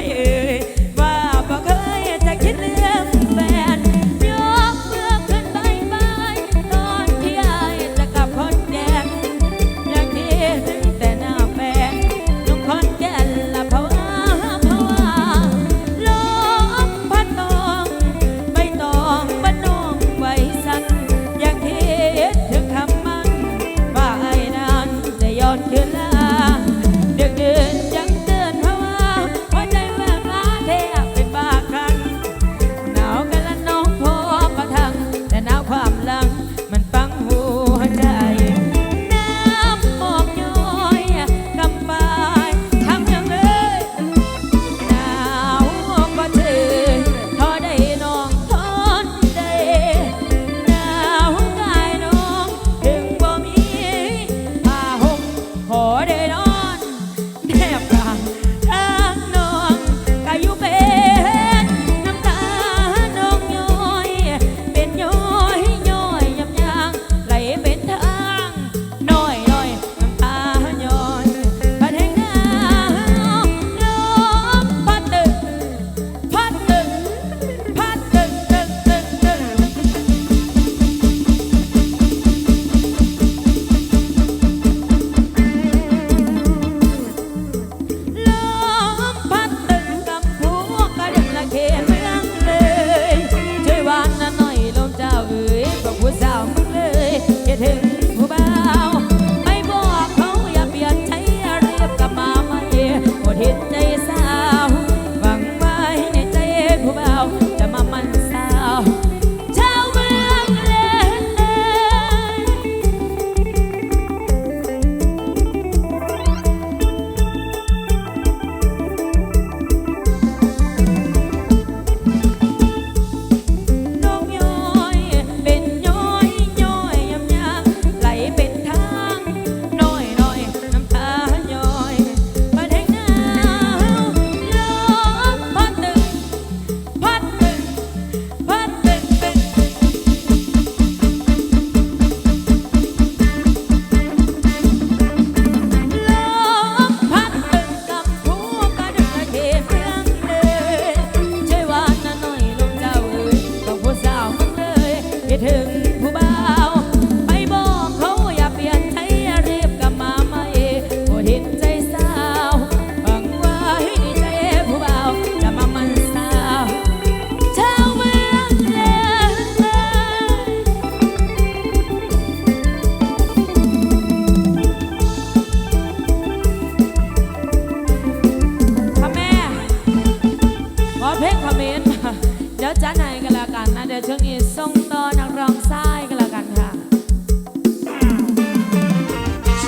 ให้เอ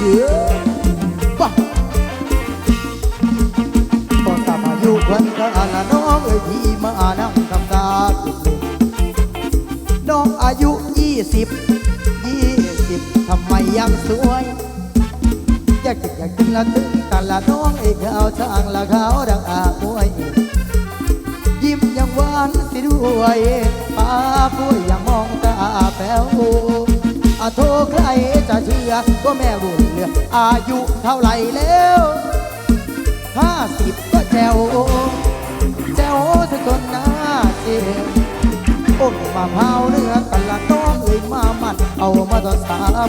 ชื่อปะพอตามอายุวันก็ละน้องเอ้ยพี่มานั่งทำตาปิดเลยน้องอายุยี่สิบยี่สิบทำไมยังสวยอยากกินอยากกินละถึงตาละน้องเอกเอาช่างละขาวดังอามวยยิ้มยังหวานสิด้วยปาปุ้ยยังมองตาแป๋วอาโทใครจะเชื่อว่าแม่บุญเหลื อายุเท่าไหร่แล้วห้าสิบก็แจวแจวถึงจนหน้าเจ็บโอ้มาเผาวเนื้อตละน้องเอ้ยมามันเอามาตอนสาม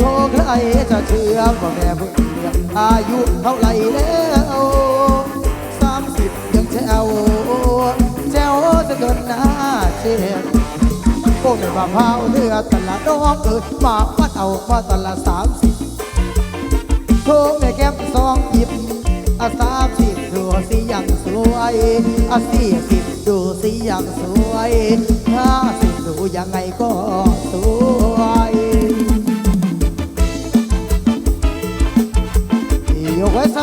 โทใครจะเชื่อว่าแม่เพิ่งเลี้ยงอายุเท่าไหร่แล้วสามสิบยังแจวแจวจะเกินหน้าเจ็บพวกในมะพร้าวเนื้อตลาดน้องเอิดมาวัดเอามาตลาดสามสิบโทรในแก้มสองหยิบอาสามสิบดูสิยังสวยอาสี่สิบดูสิยังสวยห้าสิบดูยังไงก็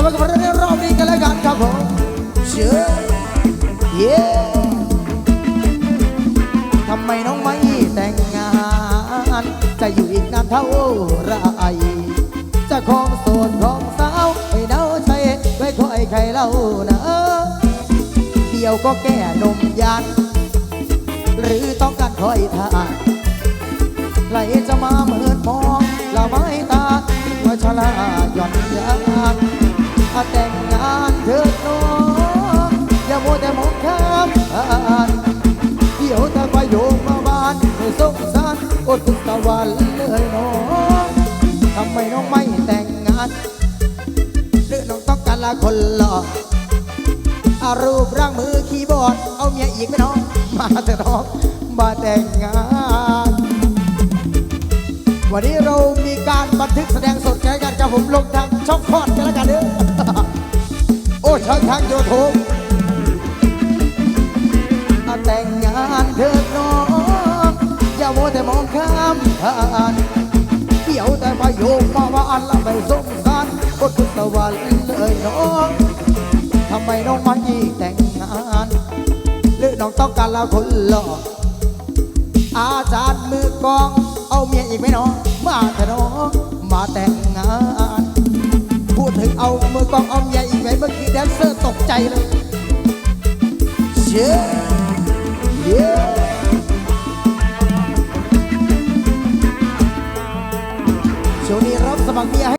ยกไว้สำหรับประเด็นรอบนี้กันแล้วกันครับผมเชื่อเย้ทำไมน้องไม่แต่งงาน จะอยู่อีกนานเท่าไรจะของโสดของสาวไม่เดาใจไว้คอยใครเล่านะเดี๋ยวก็แก่นมยัน หรือต้องการคอยทานใครจะมาเหมือนมองละไม้ตาว่าชะล่าาแต่งงานเถิดน้องอย่ามัวแต่มองข้ามผ่านเดี๋ยวถ้าไปโยงมาบ้านไม่สงสารอดทุกตะวันเลยน้องทำไมน้องไม่แต่งงานหรือน้องต้องการละคนหล่ออารูปร่างมือคีย์บอร์ด เอาเมียอีกไหมน้อง มาเถอะน้องมาแต่งงาน วันนี้เรามีการบันทึกแสดงสดกันกันกับผมลงทางช่องคลอดกันแล้วกันเด้อ ช่องทางยูทูบแต่งงานเถิดน้องอย่าโมวแต่มองข้ามผ่านเดี๋ยวแต่มาโยกมาว่าอันละไม่สงสารก็ทุกตะวันเลยน้องทำไมน้องมาอีแต่งงานหรือน้องต้องการละคนหล่ออาจารย์มือกอง เอาเมียอีกไหมน้องมาเถอะน้องมาแต่งงาน ถึงเอามือกองอมใหญ่อีกไหมเมื่อกี้แดนเซอร์ตกใจเลยเชื่อเย้ช่วงนี้รับสมัครเมียให้